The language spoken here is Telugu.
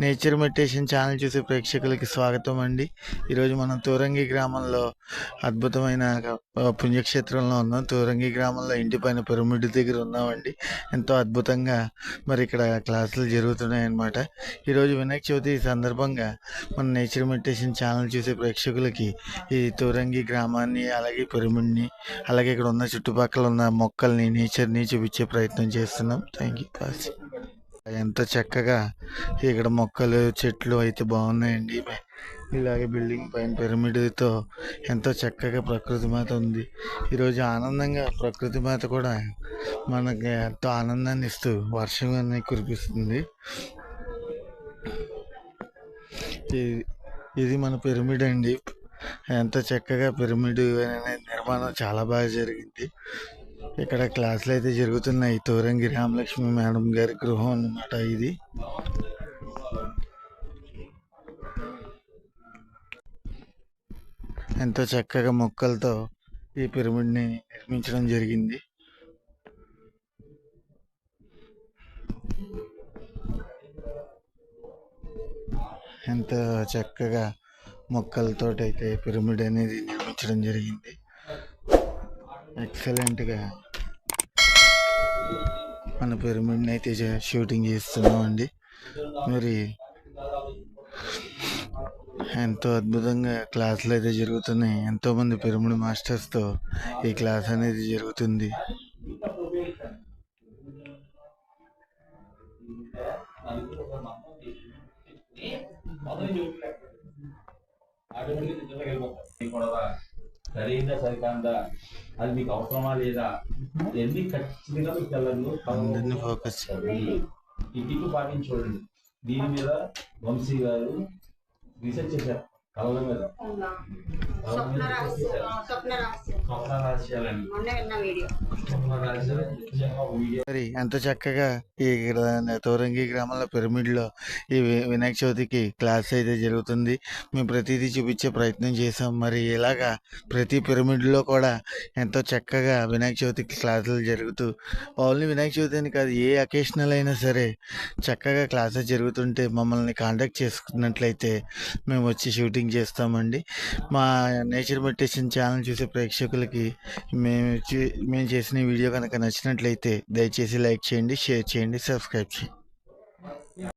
నేచర్ మెడిటేషన్ ఛానల్ చూసే ప్రేక్షకులకి స్వాగతం అండి. ఈరోజు మనం తూరంగి గ్రామంలో అద్భుతమైన పుణ్యక్షేత్రంలో ఉన్నాం. తూరంగి గ్రామంలో ఇంటి పైన పిరమిడ్ దగ్గర ఉన్నామండి. ఎంతో అద్భుతంగా మరి ఇక్కడ క్లాసులు జరుగుతున్నాయి అన్నమాట ఈరోజు వినాయక చవితి సందర్భంగా మన నేచర్ మెడిటేషన్ ఛానల్ చూసే ప్రేక్షకులకి ఈ తూరంగి గ్రామాన్ని అలాగే పిరమిడ్ని అలాగే ఇక్కడ ఉన్న చుట్టుపక్కల ఉన్న మొక్కల్ని నేచర్ని చూపించే ప్రయత్నం చేస్తున్నాం. థ్యాంక్ యూ ఎంత చక్కగా ఇక్కడ మొక్కలు చెట్లు అయితే బాగున్నాయండి. ఇలాగే బిల్డింగ్ పైన పిరమిడ్తో ఎంతో చక్కగా ప్రకృతి మాత ఉంది. ఈరోజు ఆనందంగా ప్రకృతి మాత కూడా మనకి ఎంతో ఆనందాన్ని ఇస్తూ వర్షం అనేది కురిపిస్తుంది. ఇది- ఇది మన పిరమిడ్ అండి. ఎంత చక్కగా పిరమిడ్ అనే నిర్మాణం చాలా బాగా జరిగింది. ఇక్కడ క్లాసులు అయితే జరుగుతున్నాయి. తోరంగి రామలక్ష్మి మేడం గారి గృహం అన్నమాట ఇది. ఎంతో చక్కగా మొక్కలతో ఈ పిరమిడ్ని నిర్మించడం జరిగింది. ఎంత చక్కగా మొక్కలతో అయితే పిరమిడ్ అనేది నిర్మించడం జరిగింది. ఎక్సలెంట్గా మన పిరమిడ్ని అయితే షూటింగ్ చేస్తున్నామండి. మరి ఎంతో అద్భుతంగా క్లాసులు అయితే జరుగుతున్నాయి. ఎంతోమంది పిరమిడ్ మాస్టర్స్తో ఈ క్లాస్ అనేది జరుగుతుంది. సరైందా సరికాందా? అది మీకు అవసరమా లేదా? ఎన్ని ఖచ్చితంగా మీకు తెల్లండి ఫోకస్ ఇంటికి పాటించి చూడండి. దీని మీద వంశీ గారు రీసెర్చ్ చేశారు. కళల మీద స్వప్న మరి ఎంత చక్కగా ఈ తోరంగి గ్రామంలో పిరమిడ్లో ఈ వి- వినాయక చవితికి క్లాస్ అయితే జరుగుతుంది. మేము ప్రతిదీ చూపించే ప్రయత్నం చేసాం మరి ఇలాగా ప్రతి పిరమిడ్లో కూడా ఎంతో చక్కగా వినాయక చవితికి క్లాసులు జరుగుతూ ఓన్లీ వినాయక చవితి అని కాదు ఏ అకేషనల్ అయినా సరే చక్కగా క్లాసెస్ జరుగుతుంటే మమ్మల్ని కాంటాక్ట్ చేసుకున్నట్లయితే మేము వచ్చి షూటింగ్ చేస్తామండి. మా నేచర్ మెడిటేషన్ ఛానల్ చూసే ప్రేక్షకులకి మేము మేము చేసిన వీడియో కనుక నచ్చినట్లయితే దయచేసి లైక్ చేయండి షేర్ చేయండి సబ్స్క్రైబ్ చేయండి.